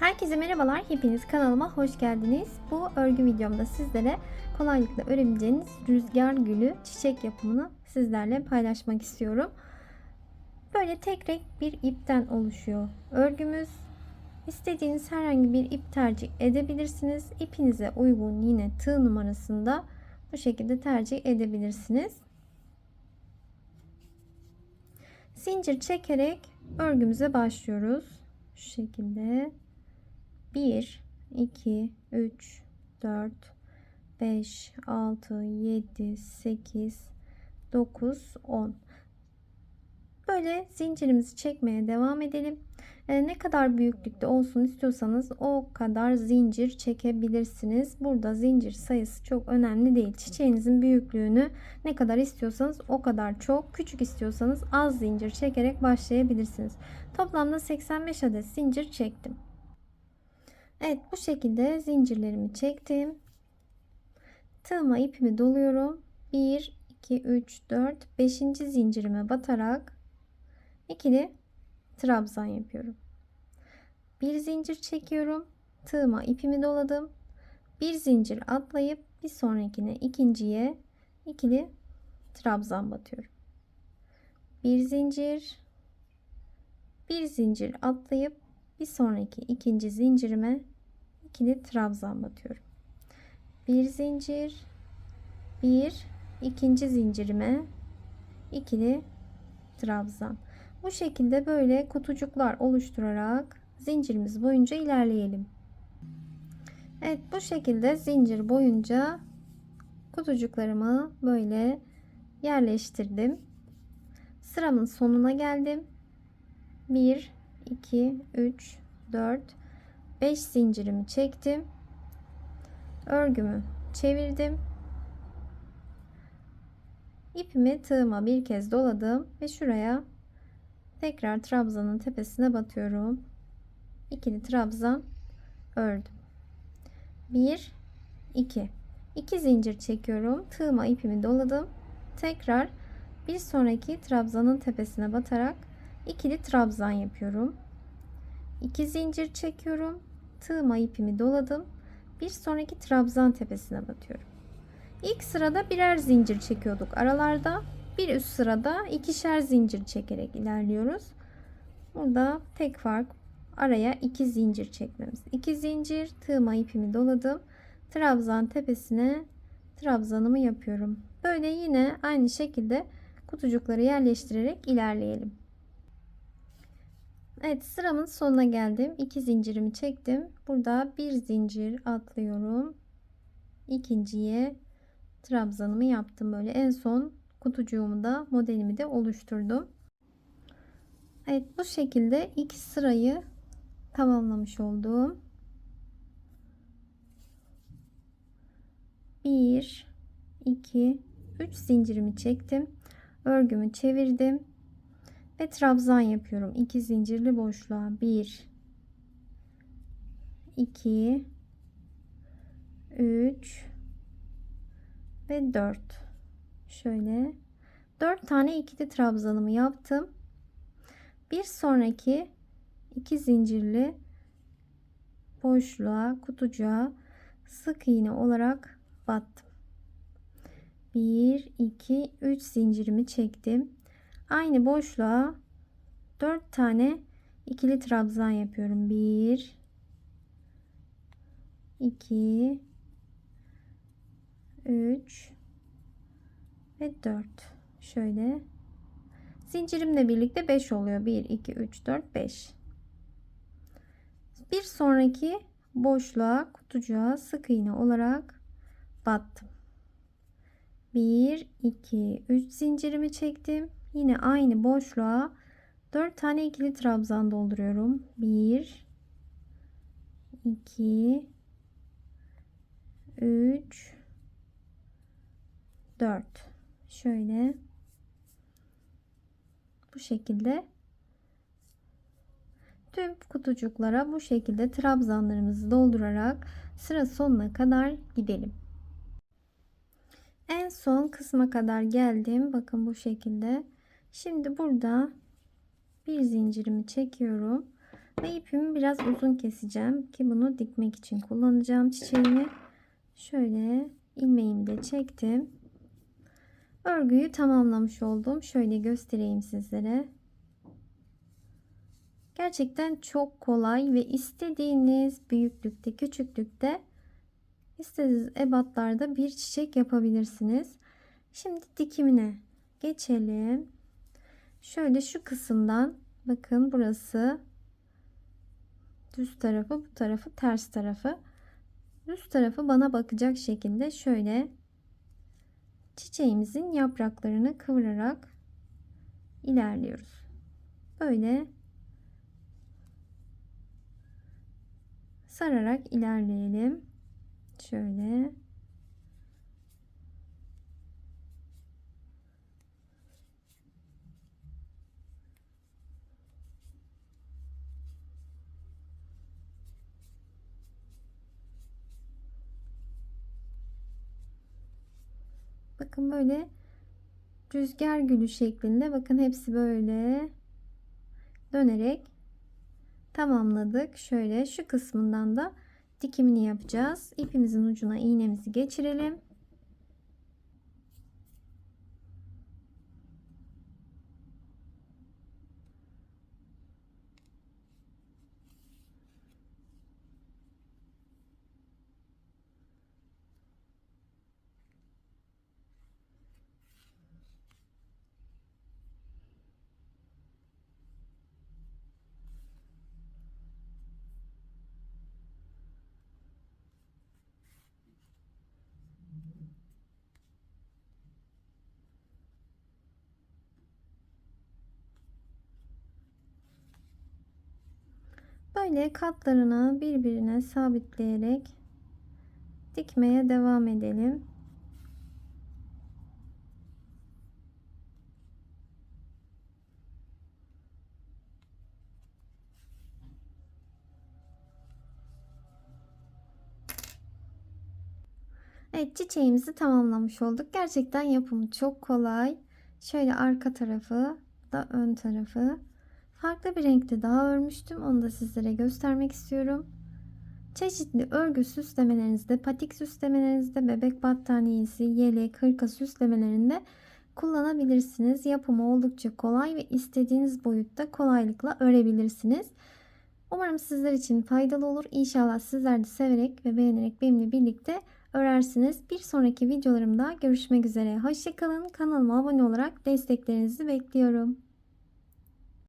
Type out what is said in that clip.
Herkese merhabalar. Hepiniz kanalıma hoş geldiniz. Bu örgü videomda sizlere kolaylıkla örebileceğiniz rüzgar gülü çiçek yapımını sizlerle paylaşmak istiyorum. Böyle tek renk bir ipten oluşuyor örgümüz. İstediğiniz herhangi bir ip tercih edebilirsiniz. İpinize uygun yine tığ numarasında bu şekilde tercih edebilirsiniz. Zincir çekerek örgümüze başlıyoruz. Şu şekilde 1 2 3 4 5 6 7 8 9 10 Böyle zincirimizi çekmeye devam edelim. Ee, ne kadar büyüklükte olsun istiyorsanız o kadar zincir çekebilirsiniz. Burada zincir sayısı çok önemli değil. Çiçeğinizin büyüklüğünü ne kadar istiyorsanız o kadar çok. Küçük istiyorsanız az zincir çekerek başlayabilirsiniz. Toplamda 85 adet zincir çektim. Evet bu şekilde zincirlerimi çektim. Tığıma ipimi doluyorum. 1, 2, 3, 4, 5. zincirime batarak ikili trabzan yapıyorum. Bir zincir çekiyorum. Tığıma ipimi doladım. Bir zincir atlayıp bir sonrakine ikinciye ikili trabzan batıyorum. Bir zincir bir zincir atlayıp bir sonraki ikinci zincirime ikili trabzan batıyorum. Bir zincir, bir ikinci zincirime ikili trabzan. Bu şekilde böyle kutucuklar oluşturarak zincirimiz boyunca ilerleyelim. Evet bu şekilde zincir boyunca kutucuklarımı böyle yerleştirdim. Sıramın sonuna geldim. 1 2 3 4 5 zincirimi çektim. Örgümü çevirdim. İpimi tığıma bir kez doladım ve şuraya tekrar trabzanın tepesine batıyorum. İkili trabzan ördüm. 1 2 2 zincir çekiyorum. Tığıma ipimi doladım. Tekrar bir sonraki trabzanın tepesine batarak ikili trabzan yapıyorum. 2 zincir çekiyorum. Tığıma ipimi doladım. Bir sonraki trabzan tepesine batıyorum. İlk sırada birer zincir çekiyorduk aralarda. Bir üst sırada ikişer zincir çekerek ilerliyoruz. Burada tek fark araya iki zincir çekmemiz. 2 zincir tığıma ipimi doladım. Trabzan tepesine trabzanımı yapıyorum. Böyle yine aynı şekilde kutucukları yerleştirerek ilerleyelim. Evet sıramın sonuna geldim. 2 zincirimi çektim. Burada bir zincir atlıyorum. İkinciye trabzanımı yaptım. Böyle en son kutucuğumu da modelimi de oluşturdum. Evet bu şekilde iki sırayı tamamlamış oldum. 1 2 3 zincirimi çektim. Örgümü çevirdim ve trabzan yapıyorum. 2 zincirli boşluğa 1 2 3 ve 4 şöyle 4 tane ikili trabzanımı yaptım. Bir sonraki iki zincirli boşluğa kutucuğa sık iğne olarak battım. 1 2 3 zincirimi çektim. Aynı boşluğa 4 tane ikili trabzan yapıyorum. 1 2 3 ve 4 şöyle. Zincirimle birlikte 5 oluyor. 1 2 3 4 5 bir sonraki boşluğa kutucuğa sık iğne olarak battım. 1 2 3 zincirimi çektim yine aynı boşluğa 4 tane ikili trabzan dolduruyorum 1 2 3 4 şöyle bu şekilde tüm kutucuklara bu şekilde trabzanlarımızı doldurarak sıra sonuna kadar gidelim. En son kısma kadar geldim. Bakın bu şekilde. Şimdi burada bir zincirimi çekiyorum. Ve ipimi biraz uzun keseceğim ki bunu dikmek için kullanacağım çiçeğimi. Şöyle ilmeğimi de çektim. Örgüyü tamamlamış oldum. Şöyle göstereyim sizlere. Gerçekten çok kolay ve istediğiniz büyüklükte, küçüklükte istediğiniz ebatlarda bir çiçek yapabilirsiniz. Şimdi dikimine geçelim. Şöyle şu kısımdan bakın burası düz tarafı, bu tarafı ters tarafı. Düz tarafı bana bakacak şekilde şöyle çiçeğimizin yapraklarını kıvırarak ilerliyoruz. Böyle sararak ilerleyelim. Şöyle Bakın böyle rüzgar gülü şeklinde bakın hepsi böyle dönerek tamamladık. Şöyle şu kısmından da dikimini yapacağız. İpimizin ucuna iğnemizi geçirelim. Böyle katlarını birbirine sabitleyerek dikmeye devam edelim. Evet çiçeğimizi tamamlamış olduk. Gerçekten yapımı çok kolay. Şöyle arka tarafı da ön tarafı. Farklı bir renkte daha örmüştüm. Onu da sizlere göstermek istiyorum. Çeşitli örgü süslemelerinizde, patik süslemelerinizde, bebek battaniyesi, yelek, hırka süslemelerinde kullanabilirsiniz. Yapımı oldukça kolay ve istediğiniz boyutta kolaylıkla örebilirsiniz. Umarım sizler için faydalı olur. İnşallah sizler de severek ve beğenerek benimle birlikte örersiniz. Bir sonraki videolarımda görüşmek üzere. Hoşçakalın. Kanalıma abone olarak desteklerinizi bekliyorum.